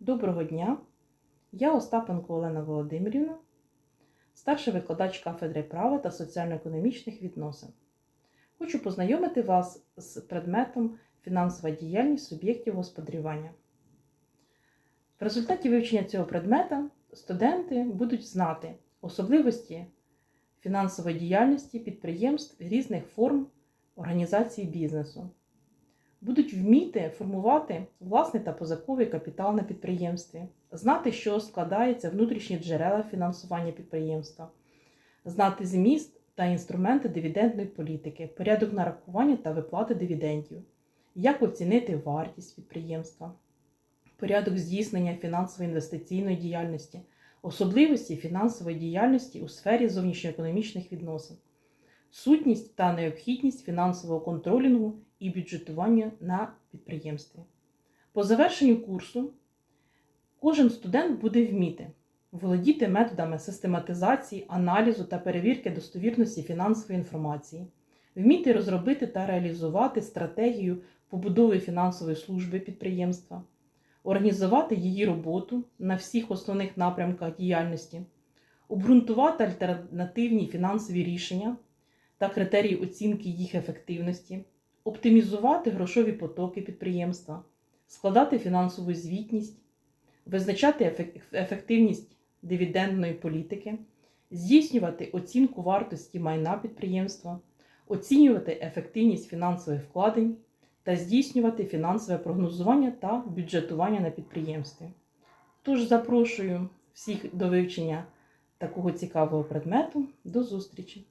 Доброго дня! Я Остапенко Олена Володимирівна, старший викладач кафедри права та соціально-економічних відносин. Хочу познайомити вас з предметом фінансова діяльність суб'єктів господарювання. В результаті вивчення цього предмета студенти будуть знати особливості фінансової діяльності підприємств різних форм організації бізнесу будуть вміти формувати власний та позиковий капітал на підприємстві, знати, що складається внутрішні джерела фінансування підприємства, знати зміст та інструменти дивідендної політики, порядок нарахування та виплати дивідендів, як оцінити вартість підприємства, порядок здійснення фінансово-інвестиційної діяльності, особливості фінансової діяльності у сфері зовнішньоекономічних відносин. Сутність та необхідність фінансового контролінгу і бюджетування на підприємстві. По завершенню курсу кожен студент буде вміти володіти методами систематизації, аналізу та перевірки достовірності фінансової інформації, вміти розробити та реалізувати стратегію побудови фінансової служби підприємства, організувати її роботу на всіх основних напрямках діяльності, обґрунтувати альтернативні фінансові рішення та критерії оцінки їх ефективності, оптимізувати грошові потоки підприємства, складати фінансову звітність, визначати ефективність дивідендної політики, здійснювати оцінку вартості майна підприємства, оцінювати ефективність фінансових вкладень та здійснювати фінансове прогнозування та бюджетування на підприємстві. Тож запрошую всіх до вивчення такого цікавого предмету. До зустрічі!